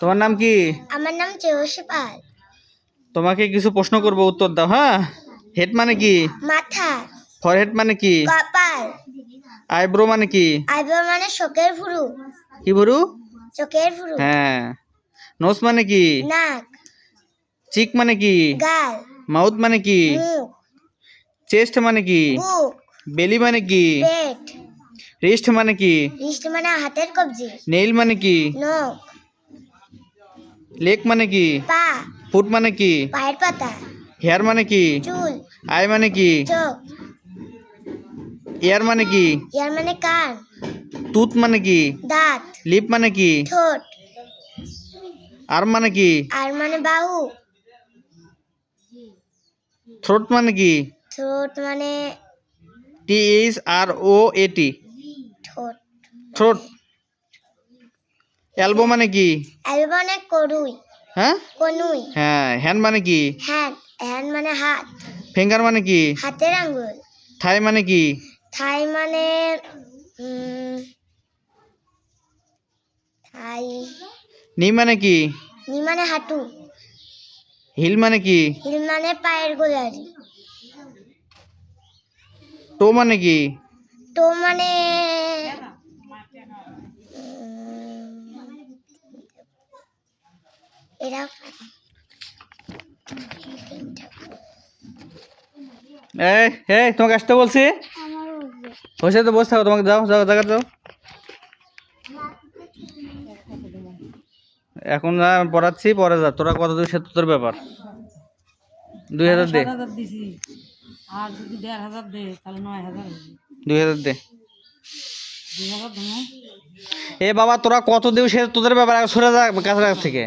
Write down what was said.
তোমার নাম কি আমার নাম পাল তোমাকে কিছু প্রশ্ন করব উত্তর দাও হ্যাঁ হেড মানে কি মাথা ফরহেড মানে কি কপাল আইব্রো মানে কি আইব্রো মানে চোখের ফুরু কি বরু চোখের ফুরু হ্যাঁ নোস মানে কি নাক চিক মানে কি গাল মাউথ মানে কি চেস্ট মানে কি বেলি মানে কি পেট রিস্ট মানে কি রিস্ট মানে হাতের কবজি নেইল মানে কি নখ লেগ মানে কি পা ফুট মানে কি পায়ের পাতা হেয়ার মানে কি চুল আই মানে কি চোখ এয়ার মানে কি ইয়ার মানে কান টুথ মানে কি দাঁত লিপ মানে কি ঠোঁট আর্ম মানে কি আর মানে বাহু থ্রোট মানে কি ঠোঁট মানে T H R O A টি ঠোঁট থ্রোট এলবো মানে কি? এলবো মানে করুই হ্যাঁ? কনুই। হ্যাঁ হ্যান্ড মানে কি? হ্যান্ড হ্যান্ড মানে হাত। ফিঙ্গার মানে কি? হাতের আঙ্গুল। থাই মানে কি? থাই মানে থাই। নি মানে কি? নি মানে হাঁটু। হিল মানে কি? হিল মানে পায়ের গোলারি টো মানে কি? টো মানে এই এই তোমাকে আসতে বলছি। বসে তো বসে থাকো তোমাকে যাও যাও জায়গা যাও এখন পড়াচ্ছি পরে যা। তোরা কত দূর সে তোর ব্যাপার। দুই হাজার দে। সাত হাজার দিছি। আর যদি দেড় হাজার দে তাহলে নয় হাজার হবে। দুই হাজার দে। দেবো। এ বাবা তোরা কত দিও সে তোদের ব্যাপার সরে যা কাছাকাছি থেকে।